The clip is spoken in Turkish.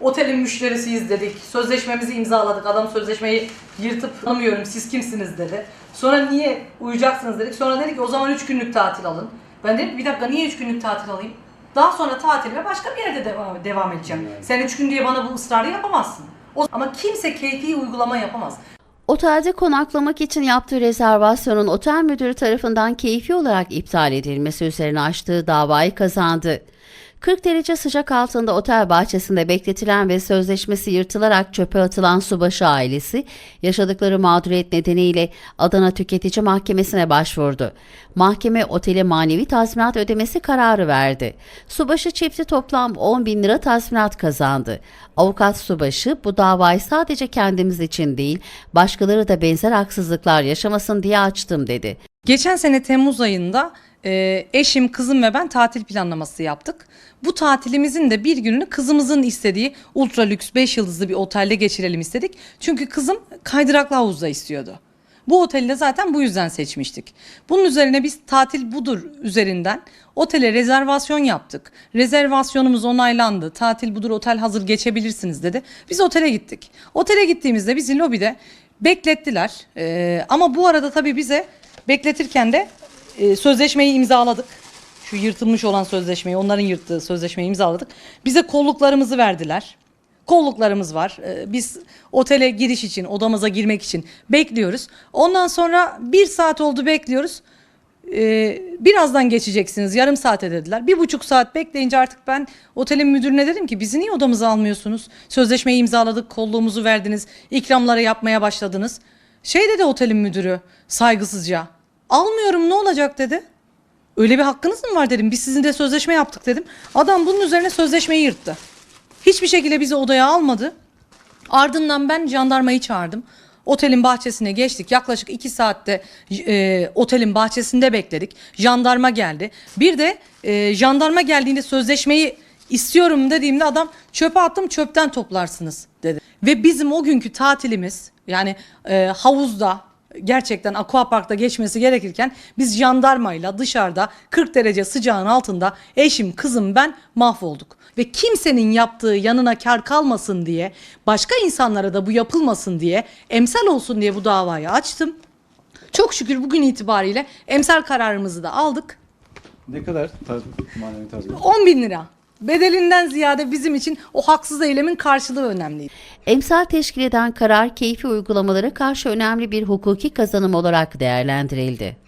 Otelin müşterisiyiz dedik. Sözleşmemizi imzaladık. Adam sözleşmeyi yırtıp tanımıyorum siz kimsiniz dedi. Sonra niye uyuyacaksınız dedik. Sonra dedi ki o zaman 3 günlük tatil alın. Ben dedim bir dakika niye 3 günlük tatil alayım? Daha sonra tatilime başka bir yerde devam, devam edeceğim. Sen 3 gün diye bana bu ısrarı yapamazsın. O, ama kimse keyfi uygulama yapamaz. Otelde konaklamak için yaptığı rezervasyonun otel müdürü tarafından keyfi olarak iptal edilmesi üzerine açtığı davayı kazandı. 40 derece sıcak altında otel bahçesinde bekletilen ve sözleşmesi yırtılarak çöpe atılan subaşı ailesi yaşadıkları mağduriyet nedeniyle Adana Tüketici Mahkemesi'ne başvurdu. Mahkeme otele manevi tazminat ödemesi kararı verdi. Subaşı çifti toplam 10 bin lira tazminat kazandı. Avukat Subaşı bu davayı sadece kendimiz için değil başkaları da benzer haksızlıklar yaşamasın diye açtım dedi. Geçen sene Temmuz ayında e, eşim, kızım ve ben tatil planlaması yaptık. Bu tatilimizin de bir gününü kızımızın istediği ultra lüks 5 yıldızlı bir otelde geçirelim istedik. Çünkü kızım kaydıraklı havuzda istiyordu. Bu oteli de zaten bu yüzden seçmiştik. Bunun üzerine biz tatil budur üzerinden otele rezervasyon yaptık. Rezervasyonumuz onaylandı. Tatil budur otel hazır geçebilirsiniz dedi. Biz otele gittik. Otele gittiğimizde bizi lobide beklettiler. Ee, ama bu arada tabii bize bekletirken de e, sözleşmeyi imzaladık. Şu yırtılmış olan sözleşmeyi, onların yırttığı sözleşmeyi imzaladık. Bize kolluklarımızı verdiler. Kolluklarımız var. Ee, Biz otele giriş için, odamıza girmek için bekliyoruz. Ondan sonra bir saat oldu bekliyoruz. Ee, birazdan geçeceksiniz yarım saate dediler. Bir buçuk saat bekleyince artık ben otelin müdürüne dedim ki bizi niye odamıza almıyorsunuz? Sözleşmeyi imzaladık, kolluğumuzu verdiniz, ikramları yapmaya başladınız. Şey dedi otelin müdürü saygısızca. Almıyorum ne olacak dedi. Öyle bir hakkınız mı var dedim. Biz sizinle sözleşme yaptık dedim. Adam bunun üzerine sözleşmeyi yırttı. Hiçbir şekilde bizi odaya almadı. Ardından ben jandarmayı çağırdım. Otelin bahçesine geçtik. Yaklaşık iki saatte e, otelin bahçesinde bekledik. Jandarma geldi. Bir de e, jandarma geldiğinde sözleşmeyi istiyorum dediğimde adam çöpe attım çöpten toplarsınız dedi. Ve bizim o günkü tatilimiz yani e, havuzda gerçekten aquaparkta geçmesi gerekirken biz jandarmayla dışarıda 40 derece sıcağın altında eşim kızım ben mahvolduk. Ve kimsenin yaptığı yanına kar kalmasın diye başka insanlara da bu yapılmasın diye emsal olsun diye bu davayı açtım. Çok şükür bugün itibariyle emsal kararımızı da aldık. Ne kadar taz manevi tazminat? 10 bin lira. Bedelinden ziyade bizim için o haksız eylemin karşılığı önemliydi. Emsal teşkil eden karar keyfi uygulamalara karşı önemli bir hukuki kazanım olarak değerlendirildi.